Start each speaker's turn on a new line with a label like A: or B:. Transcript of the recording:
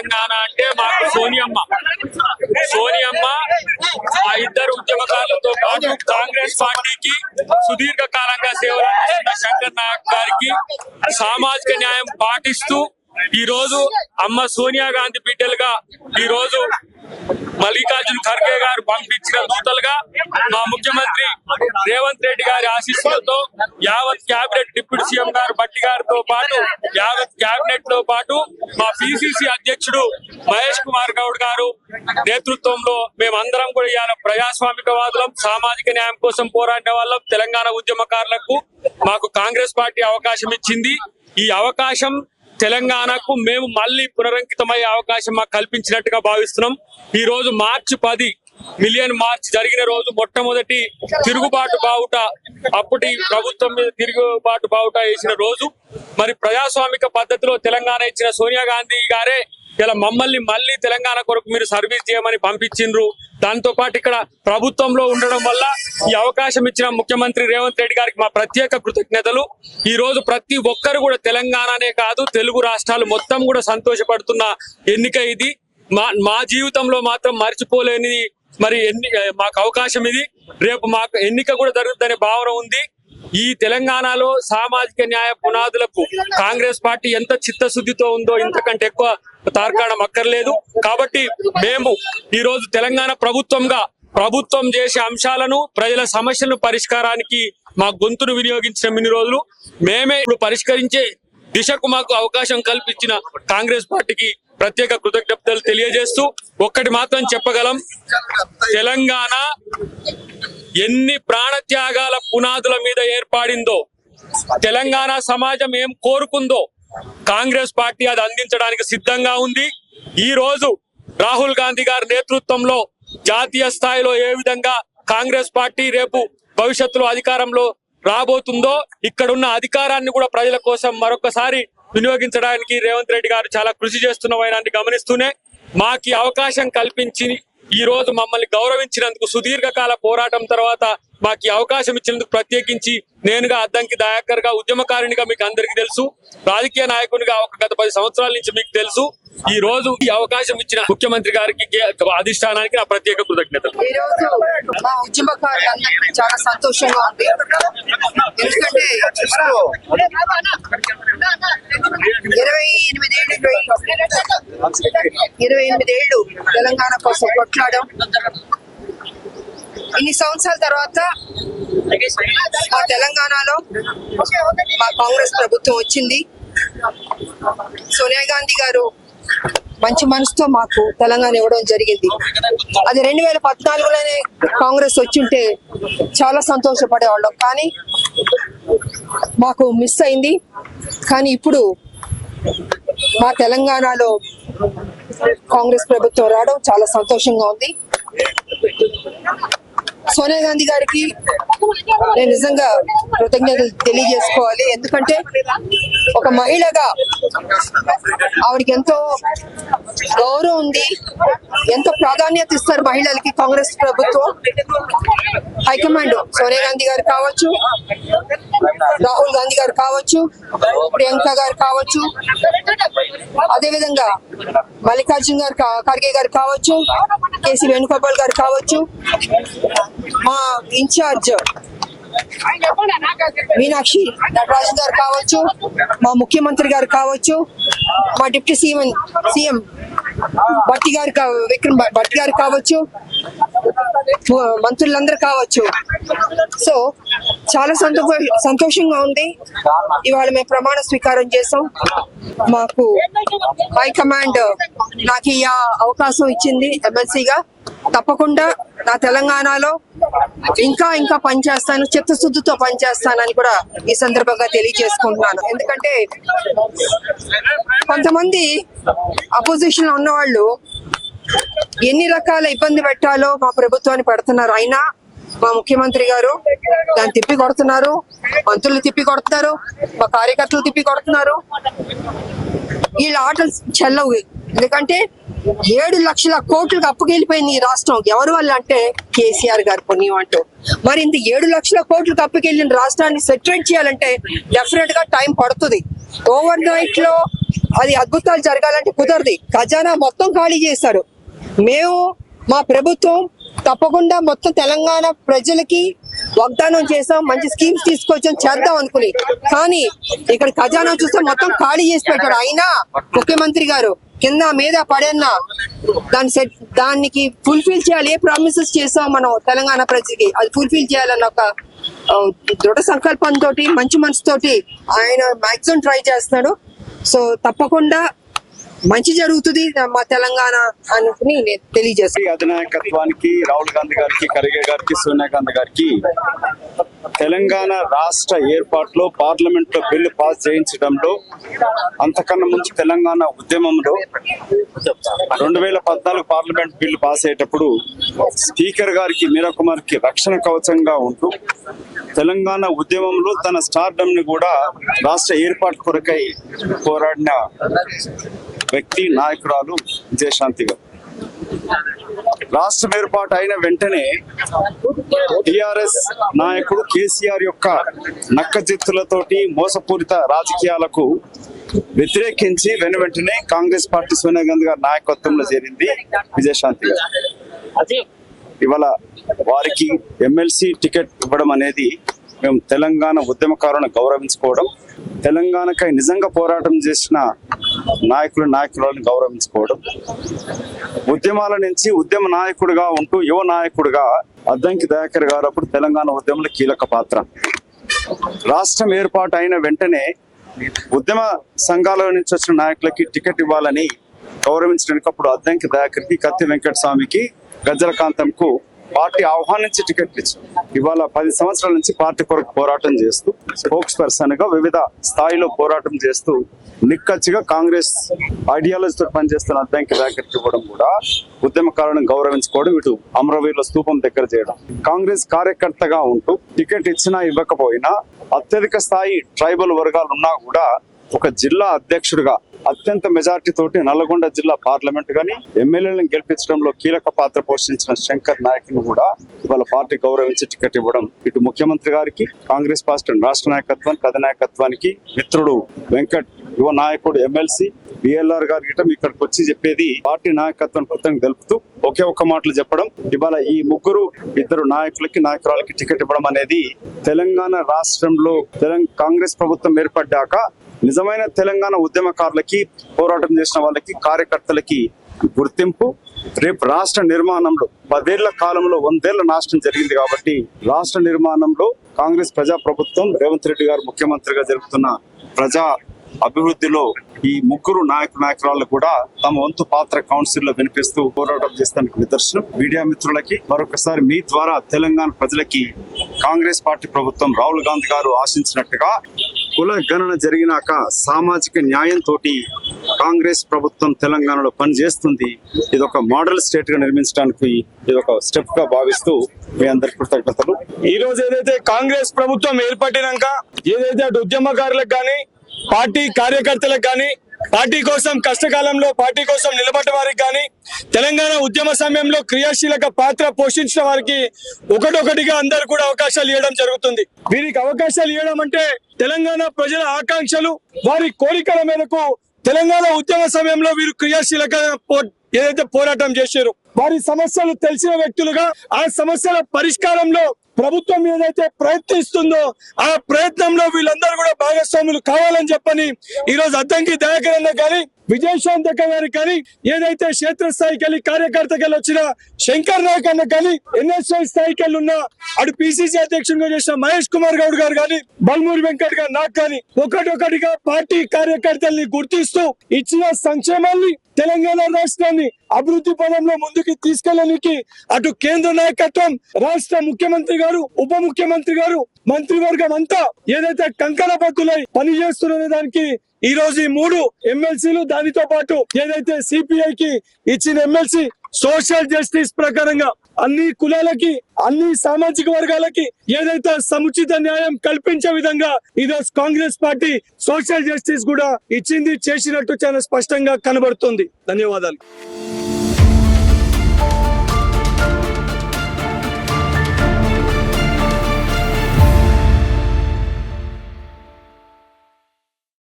A: తెలంగాణ అంటే మాకు సోనియమ్మ. సోనియమ్మ ఆ ఇద్దరు ఉద్యమకారులతో పాటు కాంగ్రెస్ పార్టీకి సుదీర్ఘ కాలంగా సేవలు అందిస్తున్న శంకర్ నాయక్ గారికి సామాజిక న్యాయం పాటిస్తూ ఈ రోజు అమ్మ సోనియా గాంధీ బిడ్డలుగా ఈ రోజు మల్లికార్జున ఖర్గే గారు పంపించిన దూతలుగా మా ముఖ్యమంత్రి రేవంత్ రెడ్డి గారి ఆశీస్సులతో యావత్ క్యాబినెట్ డిప్యూటీ సీఎం గారు భట్టి గారితో పాటు యావత్ క్యాబినెట్తో పాటు మా పిసిసి అధ్యక్షుడు మహేష్ కుమార్ గౌడ్ గారు నేతృత్వంలో మేమందరం కూడా ఇవాళ ప్రజాస్వామికవాదులం సామాజిక న్యాయం కోసం పోరాడే వాళ్ళం. తెలంగాణ ఉద్యమకారులకు మాకు కాంగ్రెస్ పార్టీ అవకాశం ఇచ్చింది. ఈ అవకాశం తెలంగాణకు మేము మళ్ళీ పునరంకితమయ్యే అవకాశం మాకు కల్పించినట్టుగా భావిస్తున్నాం. ఈ రోజు మార్చి పది మిలియన్ మార్చ్ జరిగిన రోజు మొట్టమొదటి తిరుగుబాటు బావుట అప్పటి ప్రభుత్వం మీద తిరుగుబాటు బావుట వేసిన రోజు. మరి ప్రజాస్వామిక పద్ధతిలో తెలంగాణ ఇచ్చిన సోనియా గాంధీ గారే ఇలా మమ్మల్ని మళ్ళీ తెలంగాణ కొరకు మీరు సర్వీస్ చేయమని పంపించిండ్రు. దాంతో పాటు ఇక్కడ ప్రభుత్వంలో ఉండడం వల్ల ఈ అవకాశం ఇచ్చిన ముఖ్యమంత్రి రేవంత్ రెడ్డి గారికి మా ప్రత్యేక కృతజ్ఞతలు. ఈ రోజు ప్రతి ఒక్కరు కూడా తెలంగాణనే కాదు తెలుగు రాష్ట్రాలు మొత్తం కూడా సంతోషపడుతున్న ఎన్నిక ఇది. మా మా జీవితంలో మాత్రం మర్చిపోలేని మరి ఎన్ని మాకు అవకాశం ఇది. రేపు మాకు ఎన్నిక కూడా జరుగుతుందనే భావన ఉంది. ఈ తెలంగాణలో సామాజిక న్యాయ పునాదులకు కాంగ్రెస్ పార్టీ ఎంత చిత్తశుద్ధితో ఉందో ఇంతకంటే ఎక్కువ తార్కాణం అక్కర్లేదు. కాబట్టి మేము ఈ రోజు తెలంగాణ ప్రభుత్వంగా ప్రభుత్వం చేసే అంశాలను ప్రజల సమస్యలను పరిష్కారానికి మా గొంతును వినియోగించిన ఇన్ని రోజులు. మేమే ఇప్పుడు పరిష్కరించే దిశకు మాకు అవకాశం కల్పించిన కాంగ్రెస్ పార్టీకి ప్రత్యేక కృతజ్ఞతలు తెలియజేస్తూ ఒక్కటి మాత్రం చెప్పగలం. తెలంగాణ ఎన్ని ప్రాణత్యాగాల పునాదుల మీద ఏర్పడిందో తెలంగాణ సమాజం ఏం కోరుకుందో కాంగ్రెస్ పార్టీ అది అందించడానికి సిద్ధంగా ఉంది. ఈ రోజు రాహుల్ గాంధీ గారి నేతృత్వంలో జాతీయ స్థాయిలో ఏ విధంగా కాంగ్రెస్ పార్టీ రేపు భవిష్యత్తులో అధికారంలో రాబోతుందో ఇక్కడున్న అధికారాన్ని కూడా ప్రజల కోసం మరొకసారి వినియోగించడానికి రేవంత్ రెడ్డి గారు చాలా కృషి చేస్తున్న వైనాన్ని గమనిస్తూనే మాకు అవకాశం కల్పించి ఈ రోజు మమ్మల్ని గౌరవించినందుకు సుదీర్ఘకాల పోరాటం తర్వాత మాకు ఈ అవకాశం ఇచ్చినందుకు ప్రత్యేకించి నేనుగా అద్దంకి దయాకర్ ఉద్యమకారునిగా మీకు అందరికీ తెలుసు. రాజకీయ నాయకునిగా ఒక గత పది సంవత్సరాల నుంచి మీకు తెలుసు. ఈ రోజు ఈ అవకాశం ఇచ్చిన ముఖ్యమంత్రి గారికి అధిష్టానానికి నా ప్రత్యేక కృతజ్ఞతలు.
B: ఈ రోజు మా ఉద్యమకారులందరికీ చాలా సంతోషంగా ఉంది. ఎందుకంటే ఇరవై ఎనిమిదేళ్ళు ఇరవై ఎనిమిదేళ్ళు తెలంగాణ కోసం కొట్లాడడం. ఇన్ని సంవత్సరాల తర్వాత మా తెలంగాణలో మా కాంగ్రెస్ ప్రభుత్వం వచ్చింది. సోనియా గాంధీ గారు మంచి మనసుతో మాకు తెలంగాణ ఇవ్వడం జరిగింది. అది రెండు వేల పద్నాలుగులోనే కాంగ్రెస్ వచ్చింటే చాలా సంతోషపడేవాళ్ళం. కానీ మాకు మిస్ అయింది. కానీ ఇప్పుడు మా తెలంగాణలో కాంగ్రెస్ ప్రభుత్వం రావడం చాలా సంతోషంగా ఉంది. సోనియా గాంధీ గారికి నేను నిజంగా కృతజ్ఞతలు తెలియజేసుకోవాలి. ఎందుకంటే ఒక మహిళగా ఆవిడకి ఎంతో గౌరవం ఉంది ఎంతో ప్రాధాన్యత ఇస్తారు మహిళలకి కాంగ్రెస్ ప్రభుత్వం. హైకమాండ్ సోనియా గాంధీ గారు కావచ్చు. రాహుల్ గాంధీ గారు కావచ్చు ప్రియాంక గారు కావచ్చు అదేవిధంగా మల్లికార్జున్ గారు కా- ఖర్గే గారు కావచ్చు కేసీ వేణుగోపాల్ గారు కావచ్చు మా ఇన్ఛార్జ్ మీనాక్షి నటరాజన్ గారు కావచ్చు మా ముఖ్యమంత్రి గారు కావచ్చు మా డిప్యూటీ సీఎం సీఎం భట్టి గారు విక్రమ్ భట్టి గారు కావచ్చు మంత్రులందరూ కావచ్చు. సో చాలా సంతోష సంతోషంగా ఉంది. ఇవాళ మేము ప్రమాణ స్వీకారం చేసాం మాకు హైకమాండ్ నాకు ఈ అవకాశం ఇచ్చింది ఎమ్మెల్సీగా. తప్పకుండా నా తెలంగాణలో ఇంకా ఇంకా పనిచేస్తాను చిత్తశుద్ధితో పనిచేస్తానని కూడా ఈ సందర్భంగా తెలియజేసుకుంటున్నాను. ఎందుకంటే కొంతమంది అపోజిషన్ ఉన్నవాళ్ళు ఎన్ని రకాల ఇబ్బంది పెట్టాలో మా ప్రభుత్వాన్ని పెడుతున్నారు. అయినా మా ముఖ్యమంత్రి గారు దాన్ని తిప్పి కొడుతున్నారు. మంత్రులు తిప్పి కొడుతున్నారు. మా కార్యకర్తలు తిప్పి కొడుతున్నారు. వీళ్ళ ఆటలు చెల్లవు. ఎందుకంటే ఏడు లక్షల కోట్లకు అప్పుకెళ్ళిపోయింది ఈ రాష్ట్రం. ఎవరి వల్ల అంటే కేసీఆర్ గారు పుణ్యం అంటూ. మరి ఇంత ఏడు లక్షల కోట్లకు అప్పుకెళ్ళిన రాష్ట్రాన్ని సెటిల్ చేయాలంటే డెఫినెట్గా టైం పడుతుంది. ఓవర్ నైట్లో అది అద్భుతాలు జరగాలంటే కుదరది. ఖజానా మొత్తం ఖాళీ చేస్తారు మేము మా ప్రభుత్వం తప్పకుండా మొత్తం తెలంగాణ ప్రజలకి వాగ్దానం చేసాం మంచి స్కీమ్స్ తీసుకొచ్చాం చేద్దాం అనుకుని. కానీ ఇక్కడ ఖజానా చూస్తే మొత్తం ఖాళీ చేసి పెట్టాడు అయినా ముఖ్యమంత్రి గారు కింద మీద పడన్నా దాన్ని సెట్ దానికి ఫుల్ఫిల్ చేయాలి ఏ ప్రామిసెస్ చేసాం మనం తెలంగాణ ప్రజలకి? అది ఫుల్ఫిల్ చేయాలన్న ఒక దృఢ సంకల్పంతో మంచి మనసుతోటి ఆయన మాక్సిమం ట్రై చేస్తున్నాడు. సో తప్పకుండా మంచి జరుగుతుంది. మా తెలంగాణ అనుకుని నేను తెలియజేస్తాను
C: అధినాయకత్వానికి రాహుల్ గాంధీ గారికి ఖర్గే గారికి సోనియా గాంధీ గారికి తెలంగాణ రాష్ట్ర ఏర్పాటులో పార్లమెంట్లో బిల్లు పాస్ చేయించడంలో అంతకన్నా ముందు తెలంగాణ ఉద్యమంలో రెండు వేల పద్నాలుగు పార్లమెంట్ బిల్లు పాస్ అయ్యేటప్పుడు స్పీకర్ గారికి మీరా కుమార్కి రక్షణ కవచంగా ఉంటూ తెలంగాణ ఉద్యమంలో తన స్టార్డమ్ని కూడా రాష్ట్ర ఏర్పాటు కొరకై పోరాడిన వ్యక్తి నాయకురాలు విజయశాంతి గారు రాష్ట్రం ఏర్పాటు అయిన వెంటనే టిఆర్ఎస్ నాయకుడు కేసీఆర్ యొక్క నక్కజిత్తులతోటి మోసపూరిత రాజకీయాలకు వ్యతిరేకించి వెను వెంటనే కాంగ్రెస్ పార్టీ సోనియా గాంధీ గారి నాయకత్వంలో చేరింది విజయశాంతి గారు ఇవాళ వారికి ఎమ్మెల్సీ టికెట్ ఇవ్వడం అనేది మేము తెలంగాణ ఉద్యమకారులను గౌరవించుకోవడం తెలంగాణకై నిజంగా పోరాటం చేసిన నాయకులు నాయకులను గౌరవించుకోవడం ఉద్యమాల నుంచి ఉద్యమ నాయకుడిగా ఉంటూ యువ నాయకుడిగా అద్దంకి దయాకర్ గారు అప్పుడు తెలంగాణ ఉద్యమంలో కీలక పాత్ర. రాష్ట్రం ఏర్పాటు అయిన వెంటనే ఉద్యమ సంఘాల నుంచి వచ్చిన నాయకులకి టికెట్ ఇవ్వాలని గౌరవించడానికి అప్పుడు అద్దంకి దయాకర్కి కత్తి వెంకట స్వామికి గజ్జల కాంతంకు పార్టీ ఆహ్వానించి టికెట్లు ఇచ్చి. ఇవాళ పది సంవత్సరాల నుంచి పార్టీ కొరకు పోరాటం చేస్తూ స్పోక్స్ పర్సన్గా వివిధ స్థాయిలో పోరాటం చేస్తూ నిక్కచ్చిగా కాంగ్రెస్ ఐడియాలజీతో పనిచేస్తున్న అద్దంకి ర్యాకెట్ ఇవ్వడం కూడా ఉద్యమకారులను గౌరవించుకోవడం ఇటు అమరవీరుల స్తూపం దగ్గర చేయడం. కాంగ్రెస్ కార్యకర్తగా ఉంటూ టికెట్ ఇచ్చినా ఇవ్వకపోయినా అత్యధిక స్థాయి ట్రైబల్ వర్గాలు ఉన్నా కూడా ఒక జిల్లా అధ్యక్షుడిగా అత్యంత మెజార్టీ తోటి నల్లగొండ జిల్లా పార్లమెంట్ గాని ఎమ్మెల్యేలను గెలిపించడంలో కీలక పాత్ర పోషించిన శంకర్ నాయక్ను కూడా ఇవాళ పార్టీ గౌరవించి టికెట్ ఇవ్వడం ఇటు ముఖ్యమంత్రి గారికి కాంగ్రెస్ పార్టీ రాష్ట్ర నాయకత్వానికి అధినాయకత్వానికి మిత్రుడు వెంకట్ యువ నాయకుడు ఎమ్మెల్సీ బిఎల్ఆర్ గారి గిట్ట ఇక్కడికి వచ్చి చెప్పేది పార్టీ నాయకత్వం కృతజ్ఞత తెలుపుతూ ఒకే ఒక్క మాటలు చెప్పడం ఇవాళ ఈ ముగ్గురు ఇద్దరు నాయకులకి నాయకురాలకి టికెట్ ఇవ్వడం అనేది తెలంగాణ రాష్ట్రంలో తెలంగాణ కాంగ్రెస్ ప్రభుత్వం ఏర్పడ్డాక నిజమైన తెలంగాణ ఉద్యమకారులకి పోరాటం చేసిన వాళ్ళకి కార్యకర్తలకి గుర్తింపు. రేపు రాష్ట్ర నిర్మాణంలో పదేళ్ళ కాలంలో వందేళ్ళ నాశనం జరిగింది కాబట్టి రాష్ట్ర నిర్మాణంలో కాంగ్రెస్ ప్రజా ప్రభుత్వం రేవంత్ రెడ్డి గారు ముఖ్యమంత్రిగా జరుపుతున్న ప్రజా అభివృద్ధిలో ఈ ముగ్గురు నాయక నాయకురాలు కూడా తమ వంతు పాత్ర కౌన్సిల్లో వినిపిస్తూ పోరాటం చేస్తానికి నిదర్శనం. మీడియా మిత్రులకి మరొకసారి మీ ద్వారా తెలంగాణ ప్రజలకి కాంగ్రెస్ పార్టీ ప్రభుత్వం రాహుల్ గాంధీ గారు ఆశించినట్టుగా కుల గణన జరిగినాక సామాజిక న్యాయంతో కాంగ్రెస్ ప్రభుత్వం తెలంగాణలో పనిచేస్తుంది. ఇది ఒక మోడల్ స్టేట్గా నిర్మించడానికి ఇది ఒక స్టెప్గా భావిస్తూ మీ అందరి కృతజ్ఞతలు.
D: ఈ రోజు ఏదైతే కాంగ్రెస్ ప్రభుత్వం ఏర్పడినాక ఏదైతే అటు ఉద్యమకారులకు కానీ పార్టీ కార్యకర్తలకు కానీ పార్టీ కోసం కష్టకాలంలో పార్టీ కోసం నిలబడ్డ వారికి కానీ తెలంగాణ ఉద్యమ సమయంలో క్రియాశీలక పాత్ర పోషించిన వారికి ఒకటొకటిగా అందరు కూడా అవకాశాలు ఇవ్వడం జరుగుతుంది. వీరికి అవకాశాలు ఇవ్వడం అంటే తెలంగాణ ప్రజల ఆకాంక్షలు వారి కోరికల మేరకు తెలంగాణ ఉద్యమ సమయంలో వీరు క్రియాశీలక పో- ఏదైతే పోరాటం చేశారు వారి సమస్యలు తెలిసిన వ్యక్తులుగా ఆ సమస్యల పరిష్కారంలో ప్రభుత్వం ఏదైతే ప్రయత్నిస్తుందో ఆ ప్రయత్నంలో వీళ్ళందరూ కూడా భాగస్వాములు కావాలని చెప్పని ఈ రోజు అద్దంకి దయాకర్ కానీ విజయశాంత్ అక్క గారికి కానీ ఏదైతే క్షేత్రస్థాయికి వెళ్ళి కార్యకర్తకి వెళ్ళి వచ్చిన శంకర్ నాయక్ అన్న కానీ ఎన్ఎస్ఐ స్థాయికి వెళ్ళి ఉన్న అటు పిసిసి అధ్యక్షుడిగా చేసిన మహేష్ కుమార్ గౌడ్ గారు కానీ బల్మూరి వెంకట్ గారు నాకు కానీ ఒకటొకటిగా పార్టీ కార్యకర్తల్ని గుర్తిస్తూ ఇచ్చిన సంక్షేమాన్ని తెలంగాణ రాష్ట్రాన్ని అభివృద్ధి పదంలో ముందుకు తీసుకెళ్ళడానికి అటు కేంద్ర నాయకత్వం రాష్ట్ర ముఖ్యమంత్రి గారు ఉప ముఖ్యమంత్రి గారు మంత్రివర్గం అంతా ఏదైతే కంకణ బద్దులై పనిచేస్తున్న దానికి ఈ రోజు ఈ మూడు ఎమ్మెల్సీలు దానితో పాటు ఏదైతే సిపిఐ కి ఇచ్చిన ఎమ్మెల్సీ సోషల్ జస్టిస్ ప్రకారంగా అన్ని కులాలకి అన్ని సామాజిక వర్గాలకి ఏదైతే సముచిత న్యాయం కల్పించే విధంగా ఈరోజు కాంగ్రెస్ పార్టీ సోషల్ జస్టిస్ కూడా ఇచ్చింది చేసినట్టు చాలా స్పష్టంగా కనబడుతుంది. ధన్యవాదాలు.